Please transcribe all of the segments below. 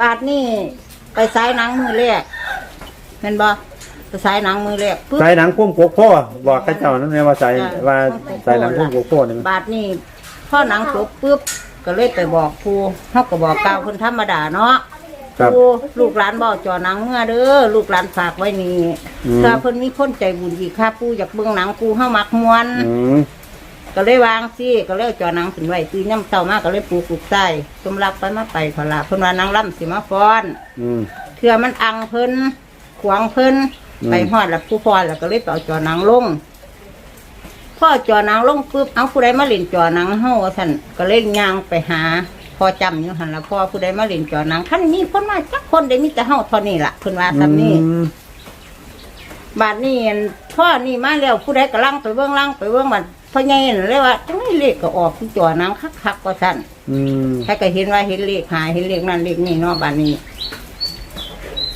บาทนี่ไปสายหนังมือแรกเห็นบ่ไปสายหนังมือแรกปึ๊บใส่หนังพุ่มกกพ่อบอกข้าเจ้านั่นไงว่าใส่จ้ะว่าใส่หนังพุ่มกกพ่อนี่มันบาทนี่พ่อหนังจบปุ๊บก็เลยไปบอกครูเขาก็บอกกล่าวคนธรรมดาเนาะครับ ครูลูกหลานบอกจอหนังเมื่อเด้อลูกหลานฝากไว้นี่อืม ถ้าเพิ่นมีคนใจบุญอีกค่ะปูอยากเบิ่งหนังปูเฮามักมวน อืม ก็เลยวางสิก็เลยจอหนังขึ้นไว้ตื่นย่ำเช้ามาก็เลยปูกุกใส่สมรักไปมาไปขอลาเพิ่นว่านางล่ำสิมาฟ้อนอืม เทื่อมันอังเพิ่นขวางเพิ่นอืม ไปฮอดแล้วผู้พรแล้วก็เลยไปเอาจอหนังลงพ่อจอหนังลงปุ๊บเอาผู้ใดมาเล่นจอหนังเฮาว่าซั่นก็เลยย่างไปหาพอจำอยู่หั่นละพ่อผู้ใดมาเล่นจอหนังท่านมีคนมาจักคนได้มีแต่เฮาเท่านี้ล่ะเพิ่นว่าซ้ำนี้ อืม บาดนี้อั่นพ่อนี่มาแล้วผู้ใดก็ลังไปเบื้องลังไปเบื้องมัน พ่อใหญ่นั่นเลยว่าจังไดเลขก็ออกที่จอหนังคักๆว่าซั่นอืมใครก็เห็นว่าเห็นเลขหายเห็นเลขนั่นเลขนี่เนาะบาดนี้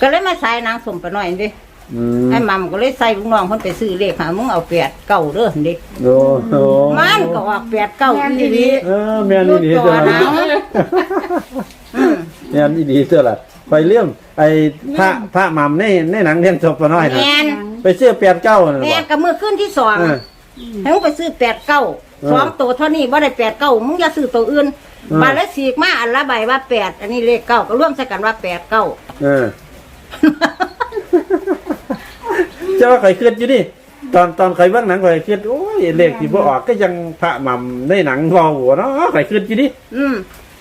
ก็เลยมาใส่นางสมไปหน่อยดิอืมไอ้มัมก็เลยใส่ลูกน้องเพิ่นไปซื้อเลขหามึงเอาแปดเก้าเด้อเด็กโอ้โหมันก็ออกแปดเก้าอีหลีเออแม่นอี่ดีลูกเสื้จออหนัละงอืม แม่นอี่ดีเสื้อละไปเลี่ยมไอ้พระพระหม่ำในในหนังเลี้ยงศพตัวน้อยนะแม่น ไปเสื้อแปดเก้าน่ะแม่บ่นกับมือขึ้นที่สองเออ ให้มึงไปซื้อแปดเก้าเออสองตัวเท่านี้ว่าได้แปดเก้ามึงอย่าซื้อตัวอื่นเออ บาทละสีกมาอันละใบว่าแปดอันนี้เลขเก้าก็ร่วมใส่กันว่าแปดเก้าเออ เจ้าว่าข่อยคิดอยู่นี่ ตอนตอนข่อยเบิ่งหนังข่อยคิดโอ้ยเลขที่บ่ออกก็ยังพระหม่ำในหนังเว้าหัวเนาะข่อยคิดอยู่นี่อืม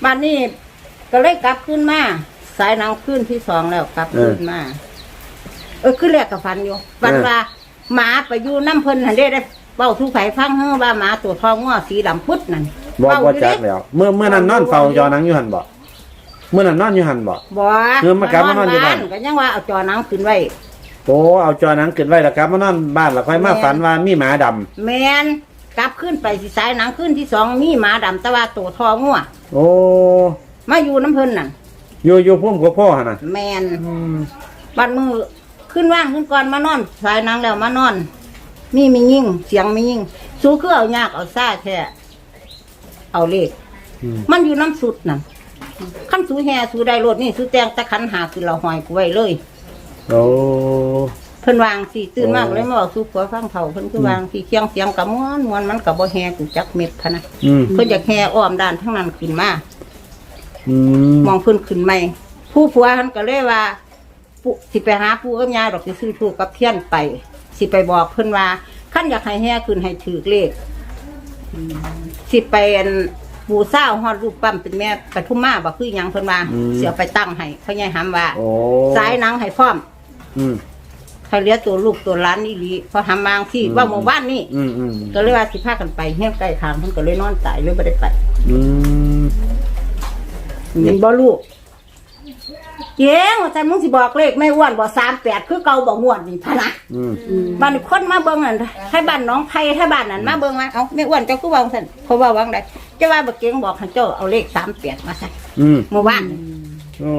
บานนี้ก็เลยกลับขึ้นมาสายหนังขึ้นที่สองแล้วกลับขึ้นมาเออขึ้นแรกกับฟันอยู่ฟันว่าหมาไปอยู่น้ำเพิ่นหันได้ได้ เบ้าทุกไผฟังเฮ้อว่าหมาตัวทองง้อสีดำพุดนั่นบ่เว้าบ่อยู่จัเด้กแล้ว เมื่อเมื่อนั้นนอนเฝ้าจอหนังอยู่หั่นบ่เมื่อนั้นนอนอยู่หั่นบ่บ่คือมากลับมานอนอยู่บ้านก็ยังว่าเอาจอหนังขึ้นไว้โอ้เอาจอหนังขึ้นไว้แล้วครับมานอนบ้านแล้วค่อยมาแม่นฝันว่ามีหมาดำแมนกลับขึ้นไปสิสายหนังขึ้นที่สองมีหมาดำแต่ว่าตัวทองง้อโอ้มาอยู่น้ำเพิ่นนั่นอยู่อยู่พุ่มกับพ่อหั่นน่ะแมนบัดมือขึ้นว่างขึ้นก่อนมานอน สายหนังแล้วมานอน มีมียิ่งเสียงมียิ่งสู้คือเอายากเอาซ่าแท้เอาเลขอืม มันอยู่น้ำสุดน่ะขั้นสูแฮสูได้รถนี่สูแตงแต่ขันหาคือเราหอยกูไว้เลย โอ้ เพิ่นวางสิตื่นมากโอ้เลยมาบอกสู้ผัวฟังเผาเพิ่นคือวางสิเคียงเสียงกับม้วนม้วนมันกับบ่แฮกูจักเม็ดพะนะอืม เพิ่นอยากแฮอ้อมด้านทั้งนั้นขึ้นมา อืม มองเพิ่นขึ้นใหม่ ผู้ผัวเพิ่นก็เลยว่าปู่สิไปหาปู่กับยาดอกสิซื้อถูกกับเทียนไป สิไปบอกเพิ่นว่าคันอยากให้แห่ขึ้นให้ถือเลขสิไปอันปู่เศร้าฮอดรูปปั้มเป็นแม่ปทุมมาบ่คือหยังเพิ่นว่าเสียไปตั้งให้พ่อใหญ่หำว่าโอ้สายหนังให้พร้อมอืม เขาเลี้ยงตัวลูกตัวหล้านนี่ลีพอทำมางที่อืม ว่าหมู่บ้านนี่อืมอืมก็เลยว่าสิพากันไปเฮี้ยนใกล้ทางเพิ่นก็เลยนอนตายเลยบ่ได้ไปอืมเห็นบ่ลูก เจ๊งว่าแต่มึงสิบอกเลขไม่อ้วนบ่38คือเก่าบ่งวดนี่พะนะอืมบ้านคนมาเบิ่งนั่นให้บ้านน้องไผให้บ้านนั้นมาเบิ่งว่าเอ้าไม่อ้วนเจ้าคือว่าซั่นเขาว่าวังใดจะว่าบ่เก่งบอกให้เจ้าเอาเลข38มาใส่อืมเมื่อวานโอ้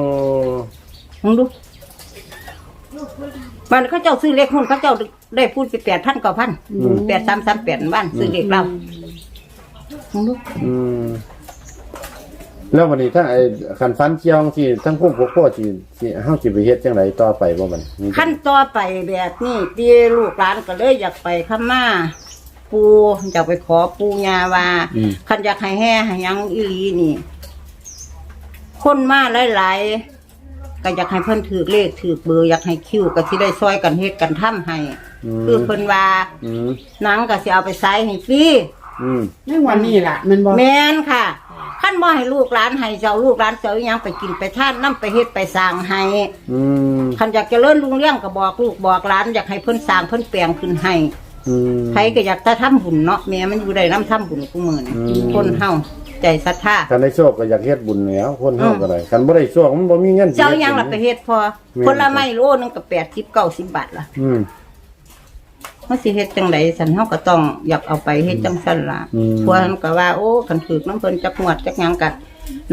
มึงดูบ้านเขาเจ้าซื้อเลขหุ้นเขาเจ้าได้พูดไป8,000 9,000 8338บ้านซื้อเลขเรามึงดูอืม แล้ววันนี้ถ้าไอ้คันฟันเจียวที่ทั้งพุ่มกับพ่อที่ที่เฮาสิไปเฮ็ดจังไดต่อไปบ่มันมีขั้นต่อไปแบบนี้ที่ลูกหลานก็เลยอยากไปขมาปูอยากไปขอปูยาว่าอืมคันอยากให้แห่ให้หยังอีหลีนี่ คนมาหลายๆก็อยากให้เพิ่นถือเลขถือเบอร์อยากให้คิวก็สิได้ซอยกันเฮ็ดกันทำให้อืมคือเพิ่นว่าอืมหนังก็สิเอาไปใส่ให้ฟรีอืมในวันนี้ล่ะแมันบอกแม่นค่ะ ขั้นบ่ให้ลูกหลานให้เจ้าลูกหลานเจ้าอีหยังไปกินไปทานนํไปเฮ็ดไปสร้างให้อืมคันอยากเจะเลิ่นลุงเลี้ยงก็บอกลูกบอกหลานอยากให้เพิ่นสร้างเพิ่นแปลงขึ้นให้อืม ใครก็อยากจะทำบุญเนาะแม่มันอยู่ได้น้ำทำบุญกูมือนี่อืม คนเฮาใจศรัทธาคันได้โชคก็อยากเฮ็ดบุญแล้วคนเฮาอืมก็ได้คันบ่ได้โชคมันบ่มีเงินสิเจ้าฮ็ดยังบุญละไปเฮ็ดพอแม่นคนละไม้โลนึงก็แปดสิบเก้าสิบบาทละอืม มันสิเฮ็ดจังไดสันเฮาก็ต้องอยากเอาไปเฮ็ดจังซั่นล่ะอืม พวกนั้นก็ว่าโอ้คันถึกน้ำเพิ่นจักงวดจักหยังกะ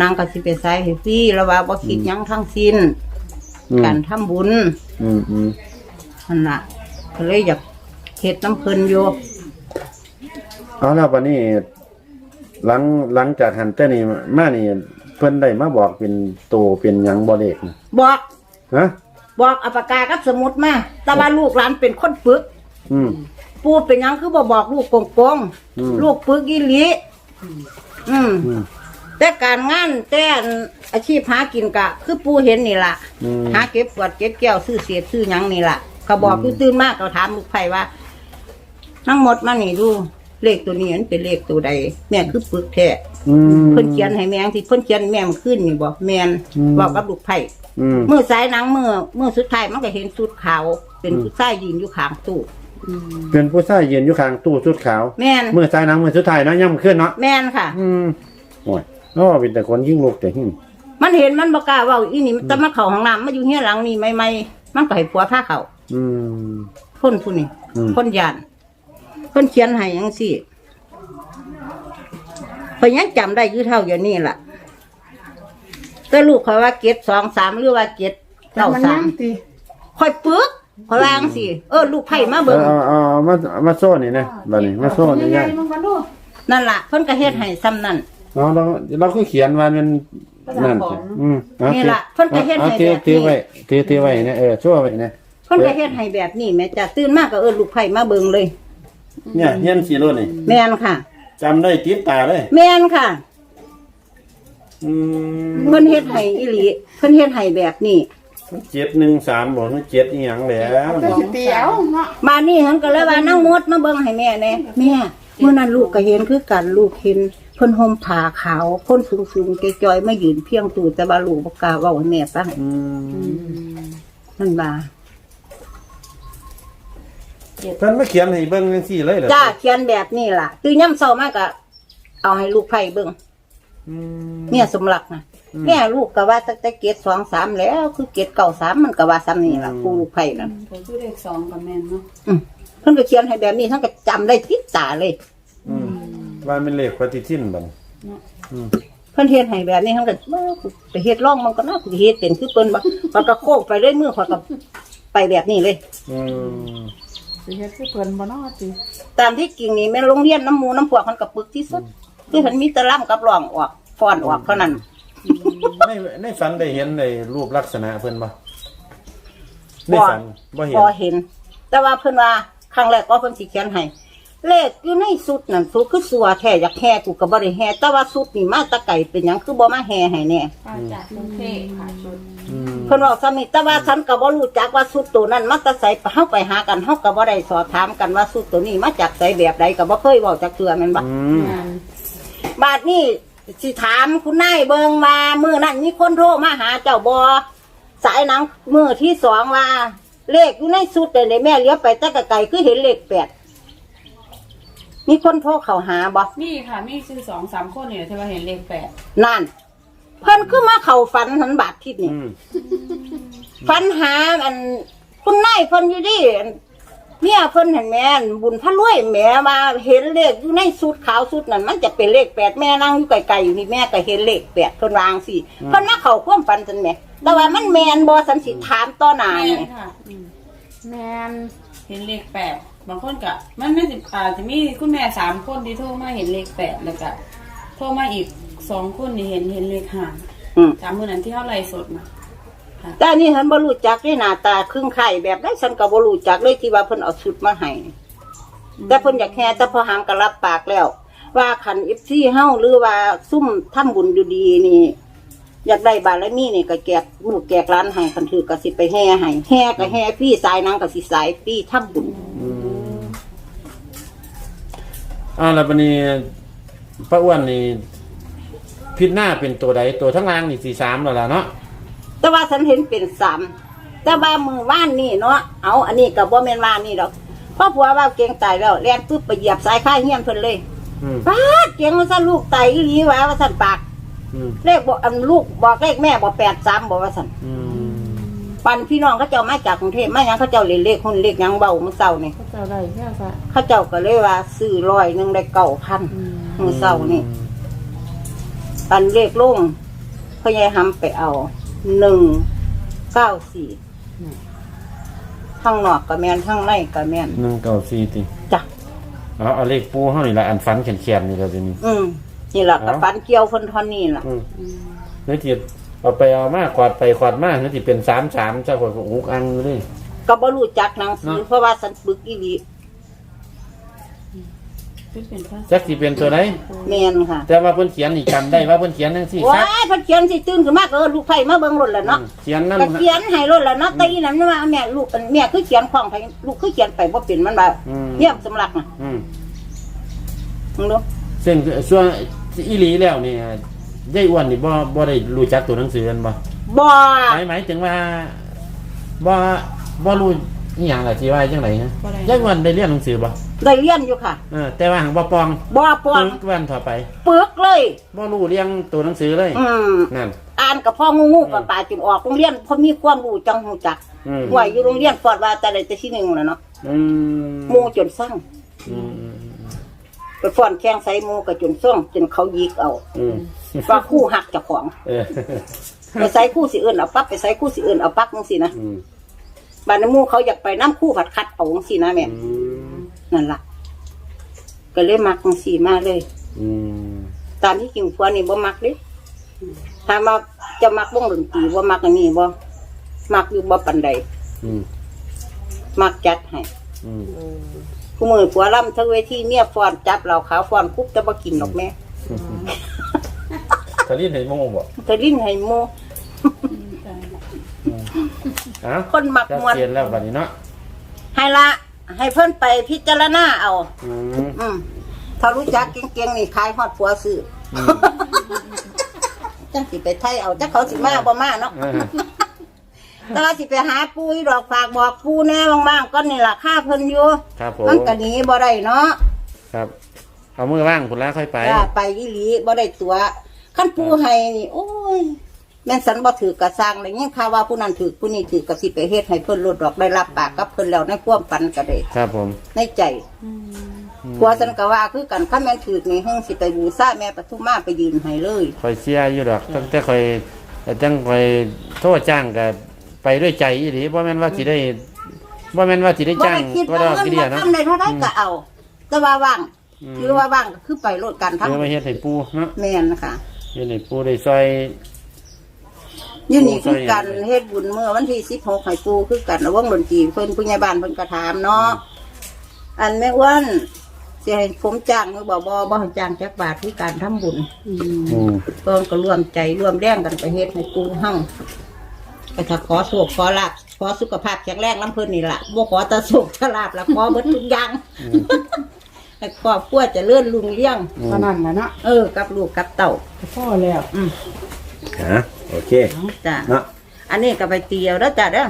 นางก็สิไปใส่ให้ฟรีแล้วว่าบ่คิดหยังทั้งสิ้นอืมการทำบุญอืมอืมนั่นล่ะก็เลยอยากเฮ็ดน้ำเพิ่นอยู่เอาแล้วบัดนี้ หลังหลังจากหันเต้นี่มานี่พิ่นได้มาบอกเป็นโตเป็นหยังบ่เลขนะบอก ฮะ บอกเอาปากกากับสมุดมา แต่ว่าลูกหลานเป็นคนปึก อืม ปูเป็นหยังคือบ่บอกลูกโกงอืมๆลูกปึกอีหลีอืม อืม แต่การงานแต่อาชีพหากินกะ คือปูเห็นนี่ล่ะ อืม หาเก็บกวาดเก็บแก้วซื้อเสียดซื้อหยังนี่ล่ะเขาบอกคือตื่นมากเขาถามลูกไผ่ว่าทั้งหมดมานี่ดูเลขตัวนี้มันเป็นเลขตัวใด แม่คือปึกแท้อืม เพิ่นเขียนให้แม่งที่เพิ่นเขียนแม่มนขึ้นนี่บอกแม่นอืม บอกกับลูกไผ่อืม มือซ้ายหนังมือมือสุดท้ายมันก็เห็นสุดขาวเป็นผู้ชายยืนอยู่ข้างตู้ เป็นผู้ชายยืนอยู่ข้างตู้ชุดขาว แม่นมือซ้ายหนังมือสุดท้ายเนาะย่ำขึ้นเนาะแม่นค่ะ อืมโอ้ยโอ้เป็นแต่คนยิ่งลูกแต่หิ้มมันเห็นมันบอกล้าเว่าอีนี่มันจะมาเข่าห้องน้ำมาอยู่เฮียหลังนี่ไม่ไม่ๆมันก็ให้ผัวผ้าเขาอืมพ่นผู้นี่อืมพ่นยานเพิ่นเขียนให้ยังสิเพิ่นยังจำได้อยู่เท่าอย่างนี้ล่ะแต่ลูกเขาว่าเก็ดสองสามหรือว่าเก็ดเก้าสามค่อยปึก คอยวาจังสิเออลูกไผ่มาเอาเบิ่งเอาเอาเอามามาโซ่นี่นะบัดนี้มาโซ่นี่ง่ายนั่นล่ะเพิ่นก็เฮ็ดให้ซ้ำนั่นเราเราเราคือเขียนว่ามันนั่นสิอืมเอานี่ล่ะเพิ่นก็เฮ็ดให้อาถือแบบนี้ถือไว้ถือถือไว้เนี่ยเออชั่วไว้เนี่ยเพิ่นก็เฮ็ดให้แบบนี้แม่จ้ะตื่นมากก็เออลูกไผ่มาเบิ่งเลย เนี่ยเฮียนสีโลนี่แม่นค่ะ จำได้ติดตาเลย แม่นค่ะ อืมเพิ่นเฮ็ดให้อีหลีเพิ่นเฮ็ดให้แบบนี้ เจ็ดหนึ่งสามบอกว่าเจ็ดอีหยังแล้วก็สิเตียวเนาะมานี่หันก็เลยว่านั่งมดมาเบิ่งให้แม่แน่แม่เมื่อนั้นลูกก็เห็นคือกันลูกเห็นเพิ่นห่มผ้าขาวคนสูงๆจอยๆมายืนเพียงตูแต่ว่าลูกบ่กล้าเว้าให้แม่ฟังอืมนั่นว่าเพิ่นมาเขียนให้เบิ่งจังซี่เลยเหรอจ้าเขียนแบบนี้ล่ะ คือย่ำเช้ามาก็เอาให้ลูกไผ่เบิ่ง อืมเนี่ยสมรักนะแม่ลูกก็ว่าตั้งแต่เกตสองสามแล้ว คือเกตเก่าสามมันก็ว่าซ้ำนี่ล่ะครูลูกไผ่นั่นก็คือเลขสองกับแม่นเนาะอืมเพิ่นก็เขียนให้แบบนี้ท่านก็จำได้ติดตาเลย อืมว่าเป็นเลขปฏิทินบัดอืมเพิ่นเฮ็ดให้แบบนี้ท่านก็เอ้อกูไปเฮ็ดร่องมันก็น่ากูสิเฮ็ดเป็นคือเพิ่นบ่มันก็โค้งไปเรื่อยมือข่อยก็ไปแบบนี้เลย อืมสิเฮ็ดคือเพิ่นบ่เนาะติตามที่จริงนี่แม่นโรงเรียนน้ำหมูน้ำพวกมันก็ปึกที่สุด คือเพิ่นมีแตะล่ำกับร่องออกฟ้อนออกเท่านั้น ในในฝันได้เห็นในรูปลักษณะเพิ่นบ่ในฝันบ่เห็นพอเห็น แต่ว่าเพิ่นว่าครั้งแรกก็เพิ่นสิเขียนให้เลขอยู่ในสุดนั่นสุดคือสัวแท้อยากแห่กูก็บ่ได้แห่แต่ว่าสุดนี่มาแตะไก่เป็นหยังคือบ่มาแห่ให้แน่มาจากกรุงเทพค่ะชุดอืมเพิ่นบอกซ้ำนี่แต่ว่าฉันก็บ่รู้จักว่าสุดตัวนั้นมาแตะไสเฮาไปหากันเฮาก็บ่ได้สอบถามกันว่าสุดตัวนี้มาจากไสแบบใดก็บ่เคยเว้าจักเทื่อแม่นบ่อืมงาน บาดนี้สิถามคุณนายเบิงว่ามือนั้นมีคนโทรมาหาเจ้าบอสายหนังมือที่สองว่า เลขอยู่ในสุดแต่ในแม่เลี้ยวไปแตะกะไก่คือเห็นเลขแปดมีคนโทรเขาหาบอนี่ค่ะ มีชื่อสองสามคนเนี่ยที่ว่าเห็นเลขแปดนั่น เพิ่นคือมาเข่าฝันหันบาดทิศนี่อืมฝันหาอันคุณนายเพิ่นอยู่ดิอัน เนี่ยเพิ่นเห็นแม่นบุญพระรวยแม่มาเห็นเลขอยู่ในสุดขาวสุดนั่นมันจะเป็นเลขแปดแม่นั่งอยู่ไกลๆอยู่นี่แม่ก็เห็นเลขแปดเพิ่นวาจั่งสิเพิ่นมาเข่าความฝันจันแหม่แต่ว่ามันแมนบ่สันสิถามต่อหน้าแม่นี่นค่ะอืมแม่นเห็นเลขแปดบางคนก็มันไม่สิอาจจะมีคุณแม่สามคนที่โทรมาเห็นเลขแปดแล้วก็โทรมาอีกสองคนนี่เห็นเห็นเลขห้าอืมจำมือนั้นที่เท่าไรสดมา แต่อันนี่ฉันบ่รู้จักด้วยหน้าตาครึ่งไข่แบบได้ฉันก็บ่รู้จักเลยที่ว่าเพิ่นเอาชุดมาให้แต่เพิ่นอยากแห่แต่พอหามก็รับปากแล้ว ว่าขัน FC เฮาหรือว่าซุ่มทำบุญอยู่ดีนี่ อยากได้บารมีนี่ก็แจกลูกแจกร้านให้คันถือก็สิไปแห่ให้แห่ก็แห่พี่สายนังก็สิสายพี่ทำบุญอืมอ่าแล้วบัดนี้ป้าอ้วนนี่พิษหน้าเป็นตัวใดตัวทั้งล่างนี่สี่สามแล้วล่ะเนาะ แต่ว่าฉันเห็นเป็นสามแต่ว่ามือว่านนี่เนาะเอาอันนี้ก็บ่แม่นว่านนี่ดอกเพราะผัวว่าเก่งตายแล้วแล่นปึ๊บไปเหยียบสายค่ายเฮียนเพิ่นเลยอืมป้าดเก่งว่าซั่นลูกตายอีหลีว่าว่าซั่นปากอืมเลขบอกอันลูกบอกเลขแม่บอกแปดสามบอกว่าซั่นอืมปันพี่น้องเขาเจ้ามาจากกรุงเทพมาหยังเขาเจ้าเล่นเลขคนเลขหยังเบาเมื่อเช้านี่เขาจะอะไรแค่ค่ะเขาเจ้าก็เลยว่าซื้อร้อยหนึงได้เก้าพันเมื่อเช้านี่ปันเลขลงพ่อใหญ่หำไปเอา หนึ่งเก้าสี่ข้างนอกก็แมนข้างในก็แมนหนึ่งเก้าสี่ติจ้ะเอาเอาเลขปูเฮานี่ละอันฟันแขนๆนี่ก็จะนี่ อืมนี่แหละก็เอ้าฟันเกี่ยวคนทอนนี่แหละอืมหรือที่เอาไปเอามาขวาดไปขวาดมาหรือที่เป็นสามสามเจ้าคนก็อุกอังอยู่เลย ก็บ่รู้จักหนังสือเนาะเพราะว่าสันปึกอีหลี คือเป็นภาษา จักสิเป็นตัวไหนแม่นค่ะแต่ว่าเพิ่นเขียนนี่จำได้ว่าเพิ่นเขียนจังซี่คว้ารับยเพิ่นเขียนสิตื่นขึ้นมาก็เออลูกไผมาเบิ่งรถแล้วเนาะเขียนนั่นก็เขียนให้รถแล้วเนาะแต่อีนั้นว่าแม่ลูกอันแม่คือเขียนของไผลูกคือเขียนไปบ่เป็นมันว่าอืมเยี่ยมสำลักน่ะอืมมึงดูซึ่งส่วนอีหลีแล้วนี่ยายอ้วนนี่บ่บ่ได้รู้จักตัวหนังสือกันบ่บ่หมายหมายถึงว่าบ่บ่รู้ อีหยังล่ะที่ว่าจังไดฮะยายอ้วนได้เรียนหนังสือบ่ได้เรียนอยู่ค่ะเออแต่ว่าหังบ่ปองบ่ปอนปึกวันต่อไปปึกเลย บ่รู้เรียงตัวหนังสือเลย อืมนั่น อ่านกับพ่องูงูกับป่าจิมออกโรงเรียนเพราะมีความรู้จังหูจักอืม ห่วยอยู่โรงเรียนฟอดว่าแต่ใดแต่ที่หนึ่งแหล้วเนาะอืมหมูจนสั่งอืมอืมไปฟ้อนแข้งใส่หมูกับจนซ่องจนเขายิกเอาอืมว่าคู่หักเจ้าของ เออไปใส่คู่สิเอื่นเอาปั๊บไปใส่คู่สิเอื่นเอาปั๊บจังซี่นะอืม บ้านนหมูเขาอยากไปน้ำคู่ผัดคัดเอาจังซี่นะแม่อืมนั่นล่ะ ก็เลยมักจังซี่มาเลย อืมตามที่กิงฟัวนี่บ่มักเด้ถามว่าจะมักวงดนตรีบ่มักอันนี้บ่มักอยู่บ่ปานใดอืมมักจัดให้อืมผู้มือผัวล่ำทั้งเวทีเมียฟ้อนจับเราขาวฟ้อนคุบแต่บ่กินหรอกแม่ทะเลไหนมองบ่เธอลิ้นให้หมู อ้าวคนมักจะมวนเปลี่ยนแล้วบัดนี้เนาะให้ละ ให้เพิ่นไปพิจารณาเอา อืม อืมถ้ารู้จักเก่งๆนี่ขายฮอดผัวซื้ออจังสิไปไทยเอาจักเขาสิมาบ่มาเนาะเออแต่ว่าสิไปหาปูอีดอกฝากบอกปูแน่บ้างๆก็นี่ล่ะค่าเพิ่นอยู่ครับผม มันก็หนีบ่ได้เนาะ ครับ เอามือว่างคุณแล้วค่อยไป จ้าไปอีหลีบ่ได้ตัวคันปูให้นี่โอ้ย แม่นสันบ่ถือกระสร้างเลยยิ่งข่าวว่าผู้นั้นถือผู้นี้ถือกระสิไปเฮ็ดให้เพิ่นลดดอกได้รับปากกับเพิ่นแล้วในความฝันก็ได้ครับผมในใจผัวสันก็ว่าคือกันคันแม่นถือนี่เฮิงสิไปบูชาแม่ปทุมมาไปยืนให้เลยคอยเสียอยู่ดอกตั้งแต่คอยตั้งคอยโทษจ้างกับไปด้วยใจอีหลีบ่แม่นว่าสิได้บ่แม่นว่าสิได้บ่จ้างได้คิดบ่ว่าได้เงินกี่เดีบ่ยวเนาะทำได้เท่าใดก็เอา แต่ว่าว่างอืมคือว่าว่างก็คือไปโลดกันทั้งเพื่อมาเฮ็ดให้ปูเนาะแม่นนะคะเฮ็ดให้ปูได้ซอยอ ยู่นี่คือกันเฮ็ดบุญเมื่อวันที่16ให้ปูคือกันวงดนตรีเพิ่นผู้ใหญ่บ้านเพิ่นก็ถามเนาะอันแม่อ้วนสิให้ผมจ้างหรือบ่บ่บ่ให้จ้างจักบาทคือการทำบุญอืมเพิ่นก็ร่วมใจร่วมแรงกันไปเฮ็ดให้ปูเฮาก็ถ้าขอโชคขอลาภขอสุขภาพแข็งแรงน้ำเพิ่นนี่ล่ะบ่ขอแต่โชคแต่ลาภละขอเบิดทุกอย่างให้ครอบครัวเจะเลื่อนลุงเลี้ยงเท่านั้นแหละเนาะเออกับลูกกับเต่าพ่อแล้ว อืมฮะ โอเค จ้ะเนาะอันนี้ก็ไปเตียวแล้วจ้ะเด้อ